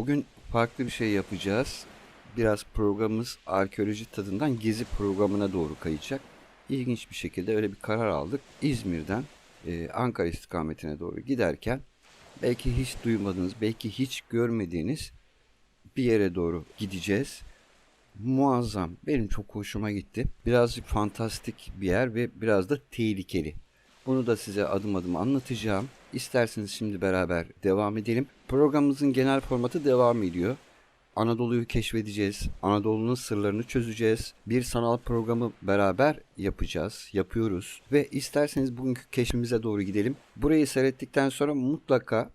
Bugün farklı bir şey yapacağız. Biraz programımız arkeoloji tadından gezi programına doğru kayacak. İlginç bir şekilde öyle bir karar aldık. İzmir'den e, Ankara istikametine doğru giderken belki hiç duymadığınız, belki hiç görmediğiniz bir yere doğru gideceğiz. Muazzam. Benim çok hoşuma gitti. Birazcık fantastik bir yer ve biraz da tehlikeli. Bunu da size adım adım anlatacağım. İsterseniz şimdi beraber devam edelim. Programımızın genel formatı devam ediyor. Anadolu'yu keşfedeceğiz. Anadolu'nun sırlarını çözeceğiz. Bir sanal programı beraber yapacağız, yapıyoruz. Ve isterseniz bugünkü keşfimize doğru gidelim. Burayı seyrettikten sonra mutlaka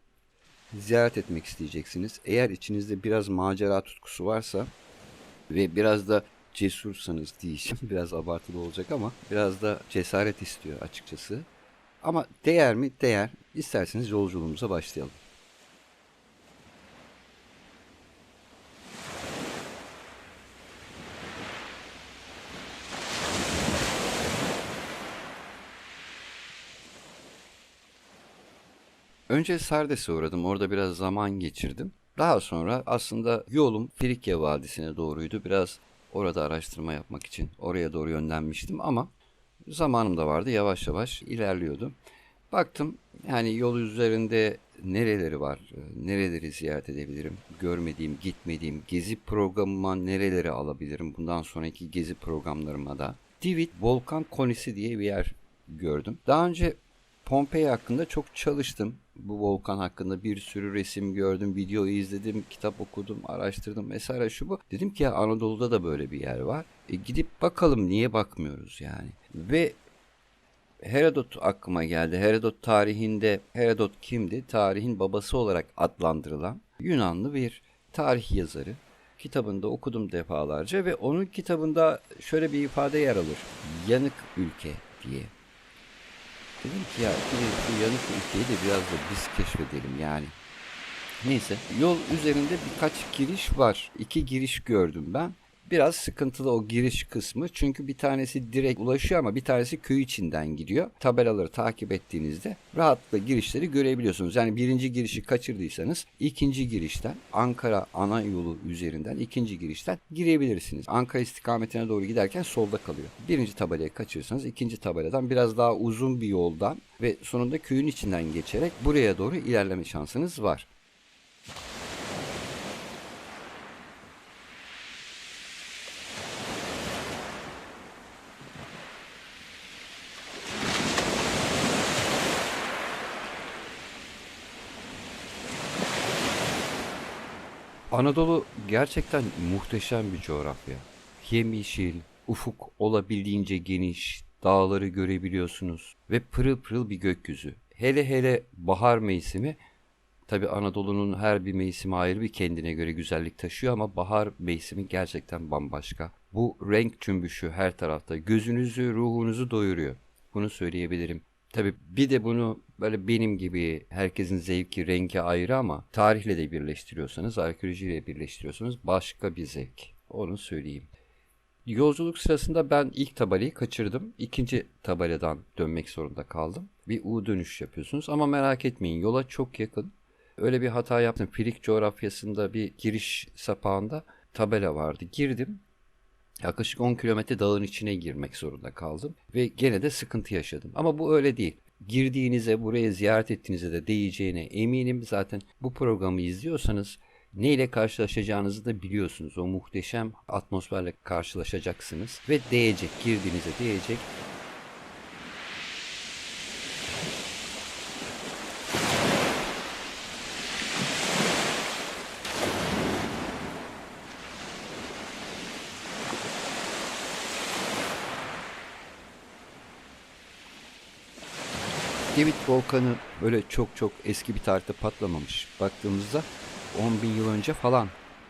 ziyaret etmek isteyeceksiniz. Eğer içinizde biraz macera tutkusu varsa ve biraz da cesursanız diyeceğim. Biraz abartılı olacak ama biraz da cesaret istiyor açıkçası. Ama değer mi? Değer. İsterseniz yolculuğumuza başlayalım. Önce Sardes'e uğradım. Orada biraz zaman geçirdim. Daha sonra aslında yolum Frikya Vadisi'ne doğruydu. Biraz orada araştırma yapmak için oraya doğru yönlenmiştim ama zamanım da vardı. Yavaş yavaş ilerliyordum. Baktım yani yol üzerinde nereleri var, e, nereleri ziyaret edebilirim, görmediğim, gitmediğim, gezi programıma nereleri alabilirim bundan sonraki gezi programlarıma da. Divit Volkan Konisi diye bir yer gördüm. Daha önce Pompei hakkında çok çalıştım. Bu volkan hakkında bir sürü resim gördüm, video izledim, kitap okudum, araştırdım vesaire şu bu. Dedim ki ya Anadolu'da da böyle bir yer var. E gidip bakalım niye bakmıyoruz yani. Ve Herodot aklıma geldi. Herodot tarihinde Herodot kimdi? Tarihin babası olarak adlandırılan Yunanlı bir tarih yazarı. Kitabında okudum defalarca ve onun kitabında şöyle bir ifade yer alır. Yanık ülke diye. Dedim ki ya bir- bu yanık ülkeyi de biraz da biz keşfedelim yani. Neyse yol üzerinde birkaç giriş var. İki giriş gördüm ben. Biraz sıkıntılı o giriş kısmı çünkü bir tanesi direkt ulaşıyor ama bir tanesi köy içinden gidiyor. Tabelaları takip ettiğinizde rahatlıkla girişleri görebiliyorsunuz. Yani birinci girişi kaçırdıysanız ikinci girişten Ankara ana yolu üzerinden ikinci girişten girebilirsiniz. Ankara istikametine doğru giderken solda kalıyor. Birinci tabelayı kaçırırsanız ikinci tabeladan biraz daha uzun bir yoldan ve sonunda köyün içinden geçerek buraya doğru ilerleme şansınız var. Anadolu gerçekten muhteşem bir coğrafya. Yemyeşil, ufuk olabildiğince geniş, dağları görebiliyorsunuz ve pırıl pırıl bir gökyüzü. Hele hele bahar mevsimi, tabi Anadolu'nun her bir mevsimi ayrı bir kendine göre güzellik taşıyor ama bahar mevsimi gerçekten bambaşka. Bu renk cümbüşü her tarafta gözünüzü, ruhunuzu doyuruyor. Bunu söyleyebilirim. Tabii bir de bunu böyle benim gibi herkesin zevki, rengi ayrı ama tarihle de birleştiriyorsanız, arkeolojiyle birleştiriyorsanız başka bir zevk. Onu söyleyeyim. Yolculuk sırasında ben ilk tabelayı kaçırdım. İkinci tabeladan dönmek zorunda kaldım. Bir U dönüş yapıyorsunuz ama merak etmeyin yola çok yakın. Öyle bir hata yaptım. Filik coğrafyasında bir giriş sapağında tabela vardı. Girdim. Yaklaşık 10 kilometre dağın içine girmek zorunda kaldım ve gene de sıkıntı yaşadım. Ama bu öyle değil. Girdiğinize, buraya ziyaret ettiğinize de değeceğine eminim. Zaten bu programı izliyorsanız neyle karşılaşacağınızı da biliyorsunuz. O muhteşem atmosferle karşılaşacaksınız ve değecek, girdiğinize değecek. David volkanı böyle çok çok eski bir tarihte patlamamış. Baktığımızda 10 bin yıl önce falan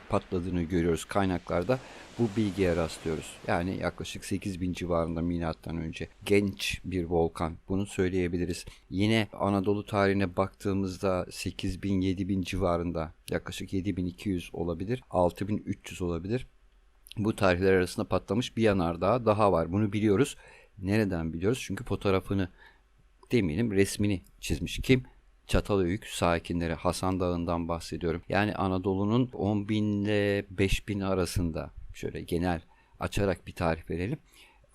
patladığını görüyoruz kaynaklarda. Bu bilgiye rastlıyoruz. Yani yaklaşık 8 bin civarında milattan önce genç bir volkan. Bunu söyleyebiliriz. Yine Anadolu tarihine baktığımızda 8 bin 7 bin civarında yaklaşık 7200 olabilir. 6300 olabilir. Bu tarihler arasında patlamış bir yanardağ daha var. Bunu biliyoruz. Nereden biliyoruz? Çünkü fotoğrafını demeyelim resmini çizmiş. Kim? Çatalhöyük sakinleri Hasan Dağı'ndan bahsediyorum. Yani Anadolu'nun 10 bin ile 5 bin arasında şöyle genel açarak bir tarif verelim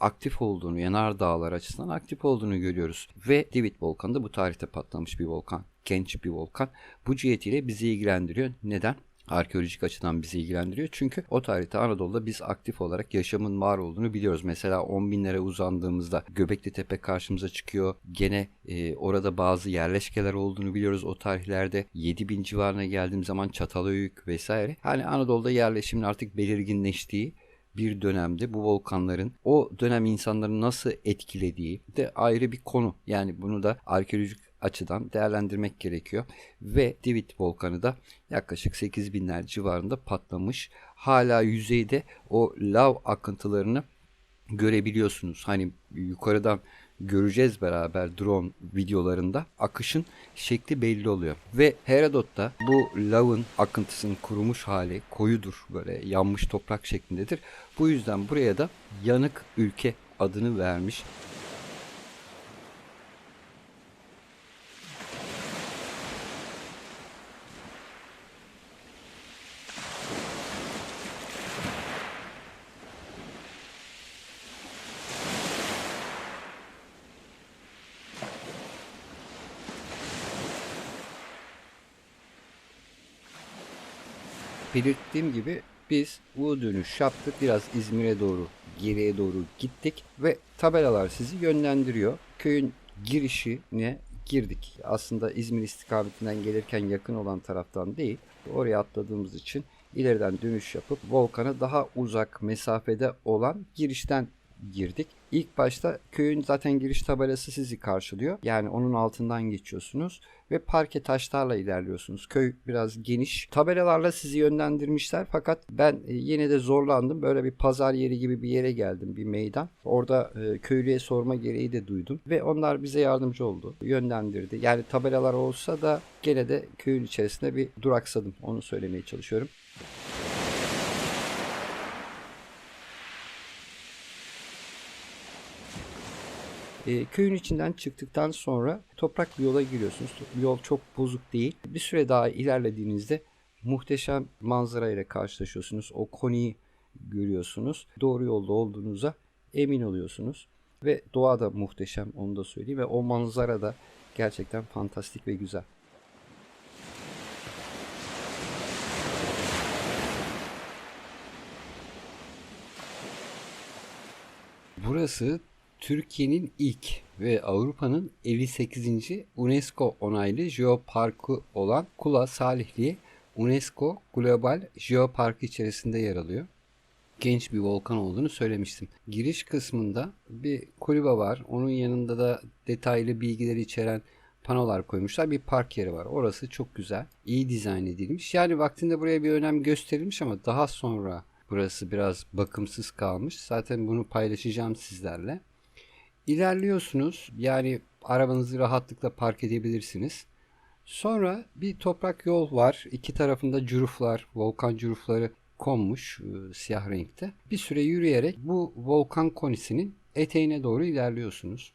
aktif olduğunu, yanar dağlar açısından aktif olduğunu görüyoruz. Ve Divit volkanı da bu tarihte patlamış bir volkan. Genç bir volkan. Bu cihetiyle bizi ilgilendiriyor. Neden? Arkeolojik açıdan bizi ilgilendiriyor. Çünkü o tarihte Anadolu'da biz aktif olarak yaşamın var olduğunu biliyoruz. Mesela 10 binlere uzandığımızda Göbekli Tepe karşımıza çıkıyor. Gene e, orada bazı yerleşkeler olduğunu biliyoruz o tarihlerde. 7 bin civarına geldiğim zaman Çatalhöyük vesaire. Hani Anadolu'da yerleşimin artık belirginleştiği bir dönemde bu volkanların o dönem insanları nasıl etkilediği de ayrı bir konu. Yani bunu da arkeolojik açıdan değerlendirmek gerekiyor. Ve Divit volkanı da yaklaşık 8000'ler civarında patlamış. Hala yüzeyde o lav akıntılarını görebiliyorsunuz. Hani yukarıdan göreceğiz beraber drone videolarında akışın şekli belli oluyor. Ve Herodot'ta bu lavın akıntısının kurumuş hali koyudur. Böyle yanmış toprak şeklindedir. Bu yüzden buraya da yanık ülke adını vermiş. Belirttiğim gibi biz U dönüş yaptık. Biraz İzmir'e doğru, geriye doğru gittik ve tabelalar sizi yönlendiriyor. Köyün girişine girdik. Aslında İzmir istikametinden gelirken yakın olan taraftan değil. Oraya atladığımız için ileriden dönüş yapıp volkana daha uzak mesafede olan girişten girdik. İlk başta köyün zaten giriş tabelası sizi karşılıyor. Yani onun altından geçiyorsunuz ve parke taşlarla ilerliyorsunuz. Köy biraz geniş. Tabelalarla sizi yönlendirmişler fakat ben e, yine de zorlandım. Böyle bir pazar yeri gibi bir yere geldim, bir meydan. Orada e, köylüye sorma gereği de duydum ve onlar bize yardımcı oldu, yönlendirdi. Yani tabelalar olsa da gene de köyün içerisinde bir duraksadım. Onu söylemeye çalışıyorum. E, köyün içinden çıktıktan sonra toprak bir yola giriyorsunuz. Yol çok bozuk değil. Bir süre daha ilerlediğinizde muhteşem manzara ile karşılaşıyorsunuz. O koniyi görüyorsunuz. Doğru yolda olduğunuza emin oluyorsunuz. Ve doğa da muhteşem onu da söyleyeyim. Ve o manzara da gerçekten fantastik ve güzel. Burası Türkiye'nin ilk ve Avrupa'nın 58. UNESCO onaylı jeoparkı olan Kula Salihli UNESCO Global Jeopark içerisinde yer alıyor. Genç bir volkan olduğunu söylemiştim. Giriş kısmında bir kulübe var. Onun yanında da detaylı bilgileri içeren panolar koymuşlar. Bir park yeri var. Orası çok güzel. İyi dizayn edilmiş. Yani vaktinde buraya bir önem gösterilmiş ama daha sonra burası biraz bakımsız kalmış. Zaten bunu paylaşacağım sizlerle. İlerliyorsunuz. Yani arabanızı rahatlıkla park edebilirsiniz. Sonra bir toprak yol var. İki tarafında cüruflar, volkan cürufları konmuş e, siyah renkte. Bir süre yürüyerek bu volkan konisinin eteğine doğru ilerliyorsunuz.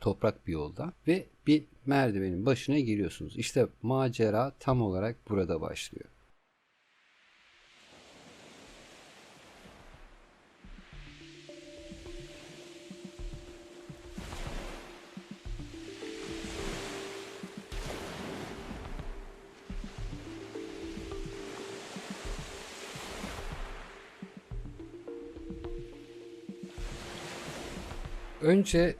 Toprak bir yolda ve bir merdivenin başına giriyorsunuz. İşte macera tam olarak burada başlıyor. Önce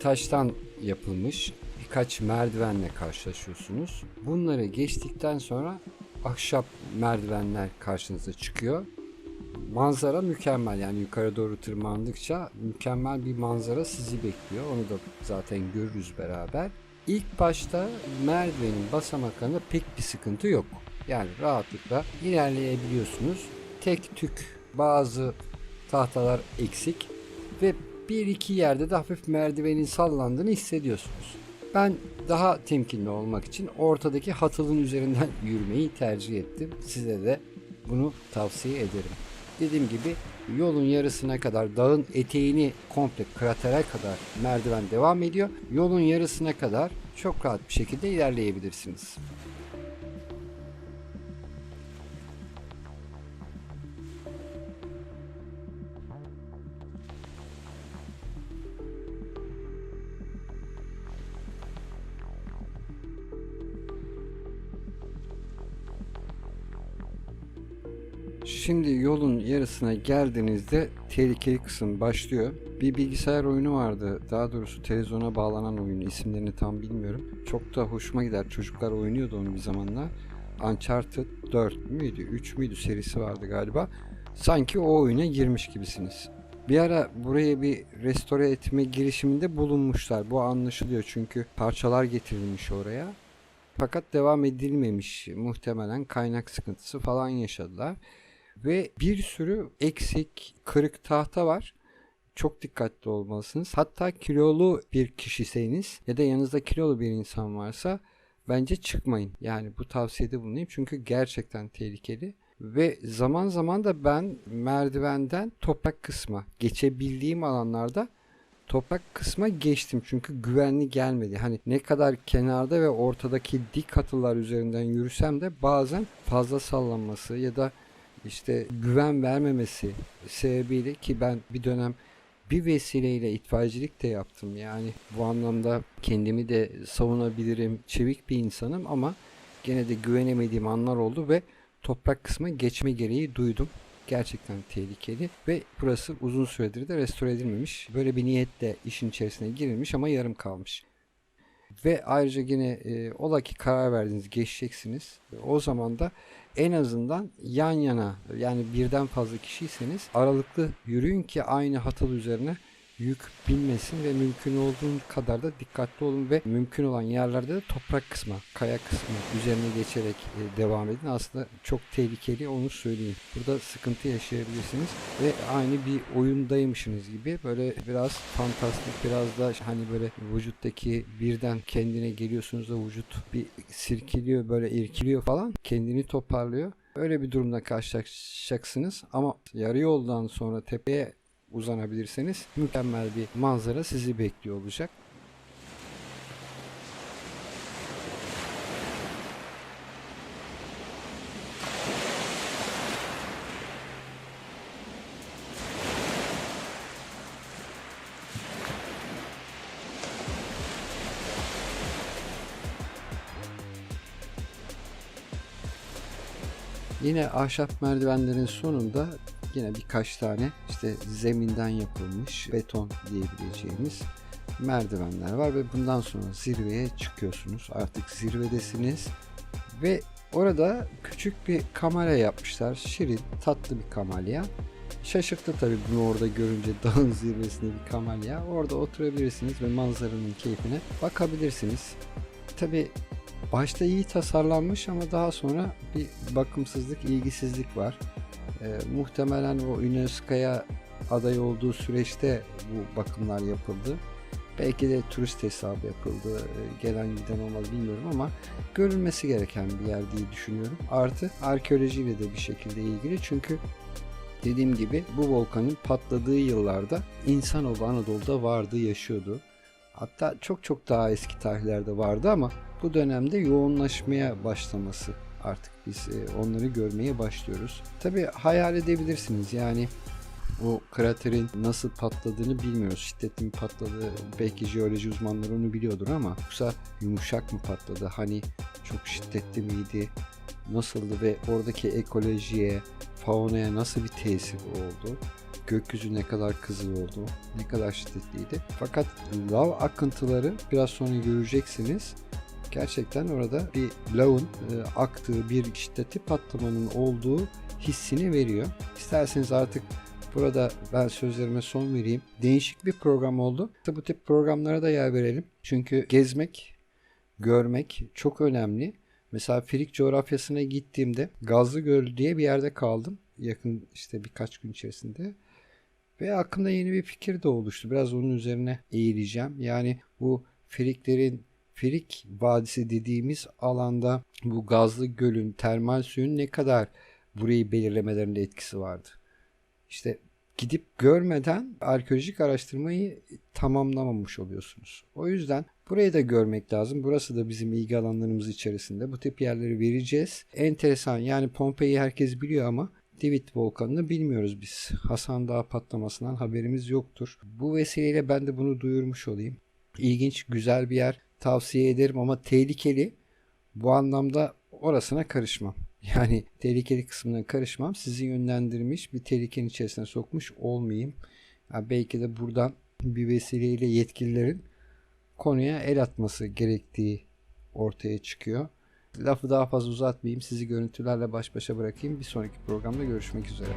taştan yapılmış birkaç merdivenle karşılaşıyorsunuz. Bunları geçtikten sonra ahşap merdivenler karşınıza çıkıyor. Manzara mükemmel yani yukarı doğru tırmandıkça mükemmel bir manzara sizi bekliyor. Onu da zaten görürüz beraber. İlk başta merdivenin basamaklarında pek bir sıkıntı yok. Yani rahatlıkla ilerleyebiliyorsunuz. Tek tük bazı tahtalar eksik ve bir iki yerde de hafif merdivenin sallandığını hissediyorsunuz. Ben daha temkinli olmak için ortadaki hatılın üzerinden yürümeyi tercih ettim. Size de bunu tavsiye ederim. Dediğim gibi Yolun yarısına kadar dağın eteğini komple kratere kadar merdiven devam ediyor. Yolun yarısına kadar çok rahat bir şekilde ilerleyebilirsiniz. Şimdi yolun yarısına geldiğinizde tehlikeli kısım başlıyor. Bir bilgisayar oyunu vardı. Daha doğrusu televizyona bağlanan oyun. İsimlerini tam bilmiyorum. Çok da hoşuma gider. Çocuklar oynuyordu onu bir zamanlar. Uncharted 4 müydü? 3 müydü serisi vardı galiba. Sanki o oyuna girmiş gibisiniz. Bir ara buraya bir restore etme girişiminde bulunmuşlar. Bu anlaşılıyor çünkü parçalar getirilmiş oraya. Fakat devam edilmemiş. Muhtemelen kaynak sıkıntısı falan yaşadılar. Ve bir sürü eksik, kırık tahta var. Çok dikkatli olmalısınız. Hatta kilolu bir kişiyseniz ya da yanınızda kilolu bir insan varsa bence çıkmayın. Yani bu tavsiyede bulunayım çünkü gerçekten tehlikeli. Ve zaman zaman da ben merdivenden toprak kısma geçebildiğim alanlarda toprak kısma geçtim çünkü güvenli gelmedi. Hani ne kadar kenarda ve ortadaki dik hatılar üzerinden yürüsem de bazen fazla sallanması ya da işte güven vermemesi sebebiyle ki ben bir dönem bir vesileyle itfaiyecilik de yaptım. Yani bu anlamda kendimi de savunabilirim. Çevik bir insanım ama gene de güvenemediğim anlar oldu ve toprak kısmı geçme gereği duydum. Gerçekten tehlikeli ve burası uzun süredir de restore edilmemiş. Böyle bir niyetle işin içerisine girilmiş ama yarım kalmış. Ve ayrıca yine e, ola ki karar verdiniz geçeceksiniz. O zaman da en azından yan yana yani birden fazla kişiyseniz aralıklı yürüyün ki aynı hatıl üzerine yük binmesin ve mümkün olduğun kadar da dikkatli olun ve mümkün olan yerlerde de toprak kısmı, kaya kısmı üzerine geçerek e, devam edin. Aslında çok tehlikeli onu söyleyeyim. Burada sıkıntı yaşayabilirsiniz ve aynı bir oyundaymışsınız gibi böyle biraz fantastik biraz da hani böyle vücuttaki birden kendine geliyorsunuz da vücut bir sirkiliyor böyle irkiliyor falan kendini toparlıyor. Öyle bir durumda karşılaşacaksınız ama yarı yoldan sonra tepeye uzanabilirseniz mükemmel bir manzara sizi bekliyor olacak. Yine ahşap merdivenlerin sonunda yine birkaç tane işte zeminden yapılmış beton diyebileceğimiz merdivenler var ve bundan sonra zirveye çıkıyorsunuz. Artık zirvedesiniz ve orada küçük bir kamera yapmışlar. Şirin, tatlı bir kamalya. Şaşırttı tabii bunu orada görünce dağın zirvesinde bir kamalya. Orada oturabilirsiniz ve manzaranın keyfine bakabilirsiniz. Tabii başta iyi tasarlanmış ama daha sonra bir bakımsızlık, ilgisizlik var. E, muhtemelen o UNESCO'ya aday olduğu süreçte bu bakımlar yapıldı. Belki de turist hesabı yapıldı. E, gelen giden olmadı bilmiyorum ama görülmesi gereken bir yer diye düşünüyorum. Artı arkeolojiyle de bir şekilde ilgili çünkü dediğim gibi bu volkanın patladığı yıllarda insanoğlu Anadolu'da vardı, yaşıyordu. Hatta çok çok daha eski tarihlerde vardı ama bu dönemde yoğunlaşmaya başlaması artık biz e, onları görmeye başlıyoruz. Tabi hayal edebilirsiniz yani o kraterin nasıl patladığını bilmiyoruz. Şiddetli mi patladı belki jeoloji uzmanları onu biliyordur ama yoksa yumuşak mı patladı? Hani çok şiddetli miydi? Nasıldı ve oradaki ekolojiye, faunaya nasıl bir tesir oldu? Gökyüzü ne kadar kızıl oldu? Ne kadar şiddetliydi? Fakat lav akıntıları biraz sonra göreceksiniz gerçekten orada bir lavın e, aktığı bir şiddetli patlamanın olduğu hissini veriyor. İsterseniz artık burada ben sözlerime son vereyim. Değişik bir program oldu. Bu tip programlara da yer verelim. Çünkü gezmek, görmek çok önemli. Mesela Frig coğrafyasına gittiğimde Gazlı Göl diye bir yerde kaldım. Yakın işte birkaç gün içerisinde. Ve aklımda yeni bir fikir de oluştu. Biraz onun üzerine eğileceğim. Yani bu Friklerin Frik Vadisi dediğimiz alanda bu gazlı gölün termal suyun ne kadar burayı belirlemelerinde etkisi vardı. İşte gidip görmeden arkeolojik araştırmayı tamamlamamış oluyorsunuz. O yüzden burayı da görmek lazım. Burası da bizim ilgi alanlarımız içerisinde. Bu tip yerleri vereceğiz. Enteresan yani Pompei'yi herkes biliyor ama Divit volkanını bilmiyoruz biz. Hasan Dağı patlamasından haberimiz yoktur. Bu vesileyle ben de bunu duyurmuş olayım. İlginç, güzel bir yer. Tavsiye ederim ama tehlikeli. Bu anlamda orasına karışmam. Yani tehlikeli kısmına karışmam. Sizi yönlendirmiş bir tehlikenin içerisine sokmuş olmayayım. Ya belki de buradan bir vesileyle yetkililerin konuya el atması gerektiği ortaya çıkıyor. Lafı daha fazla uzatmayayım. Sizi görüntülerle baş başa bırakayım. Bir sonraki programda görüşmek üzere.